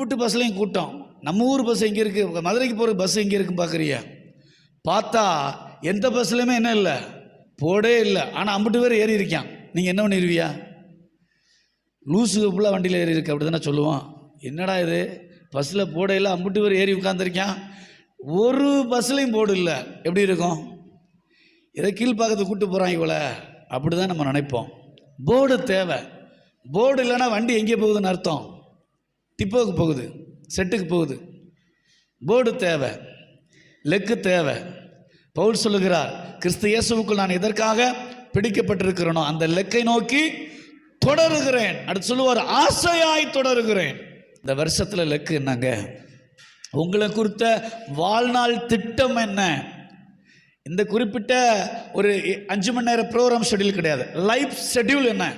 கூப்பிட்டு பஸ்லையும் கூட்டம் நம்ம ஊர் பஸ் எங்கே இருக்குது மதுரைக்கு போகிற பஸ் எங்கே இருக்குன்னு பார்க்குறியா பார்த்தா எந்த பஸ்லையுமே என்ன இல்லை. போடே இல்லை. ஆனால் அம்பிட்டு பேர் ஏறி இருக்கான். நீங்கள் என்ன பண்ணிடுவியா லூசு ஃபுல்லாக வண்டியில் ஏறி இருக்கு. அப்படி தானே சொல்லுவான். என்னடா இது? பஸ்ஸில் போடையில் அம்பிட்டு பேர் ஏறி உட்காந்துருக்கான் ஒரு பஸ்லையும் போர்டு இல்லை. எப்படி இருக்கும்? இதை கீழ்ப்பாக்கத்தை கூப்பிட்டு போகிறான் இவ்வளோ அப்படி தான் நம்ம நினைப்போம். போர்டு தேவை. போர்டு இல்லைன்னா வண்டி எங்கே போகுதுன்னு அர்த்தம். டிப்போவுக்கு போகுது செட்டுக்கு போகுது. போர்டு தேவை லெக்கு தேவை. பவுல் சொல்லுகிறார் கிறிஸ்து இயேசுவுக்குள் நான் எதற்காக பிடிக்கப்பட்டிருக்கிறேனோ அந்த லெக்கை நோக்கி தொடருகிறேன். அடுத்து சொல்லுவார் ஆசையாய் தொடருகிறேன். இந்த வருஷத்தில் லெக்கு என்னங்க? உங்களை குறித்த வாழ்நாள் திட்டம் என்ன? இந்த குறிப்பிட்ட ஒரு அஞ்சு மணி நேரம் ப்ரோக்ராம் ஷெடியூல் கிடையாது. லைஃப் ஷெட்யூல் என்ன?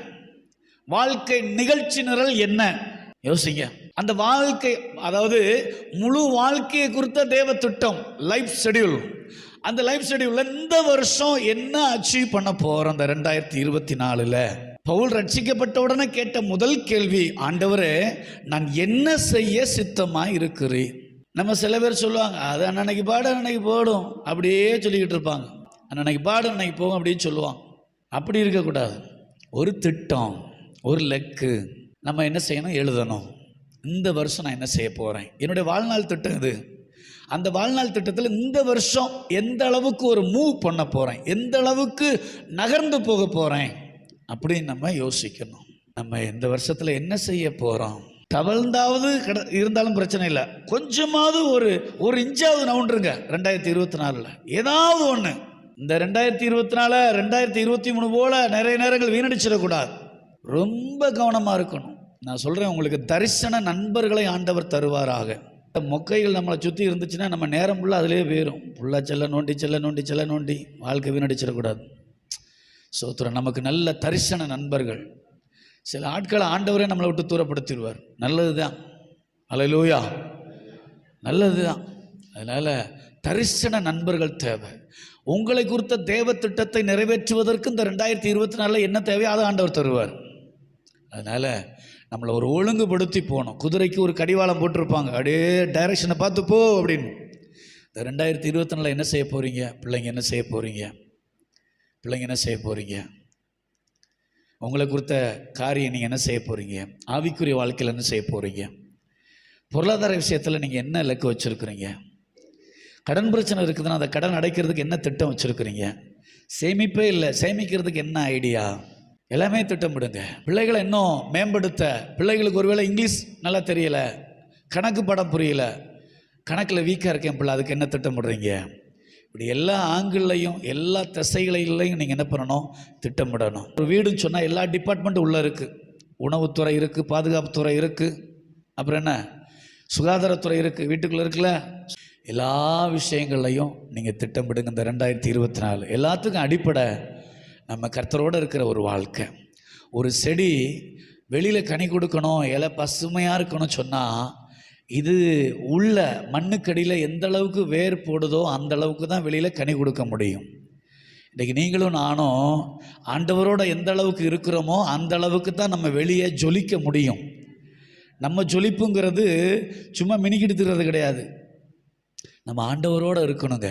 வாழ்க்கை நிகழ்ச்சி நிரல் என்ன? யோசிங்க. அந்த வாழ்க்கை அதாவது முழு வாழ்க்கையை குறித்த தேவ திட்டம் லைஃப் ஷெடியூல் அந்த லைஃப் ஷெட்யூல்ல இந்த வருஷம் என்ன அச்சீவ் பண்ண போறோம் அந்த ரெண்டாயிரத்தி இருபத்தி நாலுல? பவுல் ரட்சிக்கப்பட்ட உடனே கேட்ட முதல் கேள்வி ஆண்டவரே நான் என்ன செய்ய சித்தமா இருக்கிறேன்? நம்ம சில பேர் சொல்லுவாங்க அது அன்னன்னைக்கு பாடு அன்னைக்கு போடும் அப்படியே சொல்லிக்கிட்டு இருப்பாங்க. அன்னன்னைக்கு பாடு அன்னைக்கு போகும் அப்படின்னு சொல்லுவாங்க. அப்படி இருக்கக்கூடாது. ஒரு திட்டம் ஒரு லெக்கு நம்ம என்ன செய்யணும்? எழுதணும். இந்த வருஷம் நான் என்ன செய்ய போகிறேன் என்னுடைய வாழ்நாள் திட்டம் இது. அந்த வாழ்நாள் திட்டத்தில் இந்த வருஷம் எந்த அளவுக்கு ஒரு மூவ் பண்ண போகிறேன் எந்த அளவுக்கு நகர்ந்து போக போகிறேன் அப்படின்னு நம்ம யோசிக்கணும். நம்ம இந்த வருஷத்தில் என்ன செய்ய போகிறோம் தவழ்ந்தாவது கிட இருந்தாலும் பிரச்சனை இல்லை. கொஞ்சமாவது ஒரு ஒரு இன்ச்சாவது நவுண்டுருங்க ரெண்டாயிரத்தி இருபத்தி நாலில். ஏதாவது ஒன்று இந்த ரெண்டாயிரத்தி இருபத்தி நாலு ரெண்டாயிரத்தி இருபத்தி மூணு போல் நிறைய நேரங்கள் வீணடிச்சிடக்கூடாது. ரொம்ப கவனமாக இருக்கணும். நான் சொல்கிறேன் உங்களுக்கு தரிசன நண்பர்களை ஆண்டவர் தருவாராக. மொக்கைகள் நம்மளை சுற்றி இருந்துச்சுன்னா நம்ம நேரம் ஃபுல்லாக அதிலே போயிடும் ஃபுல்லாக செல்ல நோண்டி செல்ல நோண்டி செல்ல நோண்டி வாழ்க்கை வீணடிச்சிடக்கூடாது சோத்திரம் நமக்கு நல்ல தரிசன நண்பர்கள். சில ஆட்களை ஆண்டவரே நம்மளை விட்டு தூரப்படுத்திடுவார். நல்லது தான் அலையிலூயா நல்லது தான் அதனால் தரிசன நண்பர்கள் தேவை. உங்களை குறித்த தேவ திட்டத்தை நிறைவேற்றுவதற்கு இந்த ரெண்டாயிரத்தி இருபத்தி நாலில் என்ன தேவையோ அதை ஆண்டவர் தருவார். அதனால் நம்மளை ஒரு ஒழுங்குபடுத்தி போகணும். குதிரைக்கு ஒரு கடிவாளம் போட்டிருப்பாங்க. அப்படியே டைரக்ஷனை பார்த்து போ அப்படின்னு. இந்த ரெண்டாயிரத்தி இருபத்தி நாலில் என்ன செய்ய போகிறீங்க பிள்ளைங்க என்ன செய்ய போகிறீங்க பிள்ளைங்க என்ன செய்ய போகிறீங்க உங்களை கொடுத்த காரியம் நீங்கள் என்ன செய்ய போகிறீங்க ஆவிக்குரிய வாழ்க்கையில் என்ன செய்ய போகிறீங்க பொருளாதார விஷயத்தில் நீங்கள் என்ன இலக்கு வச்சுருக்குறீங்க? கடன் பிரச்சனை இருக்குதுன்னா அந்த கடன் அடைக்கிறதுக்கு என்ன திட்டம் வச்சுருக்குறீங்க? சேமிப்பே இல்லை. சேமிக்கிறதுக்கு என்ன ஐடியா எல்லாமே திட்டமிடுங்க. பிள்ளைகளை இன்னும் மேம்படுத்த பிள்ளைகளுக்கு ஒருவேளை இங்கிலீஷ் நல்லா தெரியல கணக்கு படம் புரியல கணக்கில் வீக்காக இருக்கேன் பிள்ளை அதுக்கு என்ன திட்டமிடுறீங்க? இப்படி எல்லா ஆங்கிள்லையும் எல்லா திசைகளிலையும் நீங்கள் என்ன பண்ணணும்? திட்டமிடணும். ஒரு வீடுன்னு சொன்னால் எல்லா டிபார்ட்மெண்ட்டும் உள்ளே இருக்குது உணவுத்துறை இருக்குது பாதுகாப்புத்துறை இருக்குது அப்புறம் என்ன? சுகாதாரத்துறை இருக்குது வீட்டுக்குள்ளே இருக்குல்ல? எல்லா விஷயங்கள்லையும் நீங்கள் திட்டமிடுங்க. இந்த ரெண்டாயிரத்தி இருபத்தி நாலு. எல்லாத்துக்கும் அடிப்படை. நம்ம கர்த்தரோடு இருக்கிற ஒரு வாழ்க்கை. ஒரு செடி வெளியில் கனி கொடுக்கணும் இலை பசுமையாக இருக்கணும் சொன்னால் இது உள்ள மண்ணுக்கடியில் எந்த அளவுக்கு வேர் போடுதோ அந்த அளவுக்கு தான் வெளியில் கனி கொடுக்க முடியும். இன்றைக்கி நீங்களும் நானும் ஆண்டவரோட எந்த அளவுக்கு இருக்கிறோமோ அந்த அளவுக்கு தான் நம்ம வெளியே ஜொலிக்க முடியும். நம்ம ஜொலிப்புங்கிறது சும்மா மினிக்கிட்டு திரிறது கிடையாது. நம்ம ஆண்டவரோடு இருக்கணுங்க.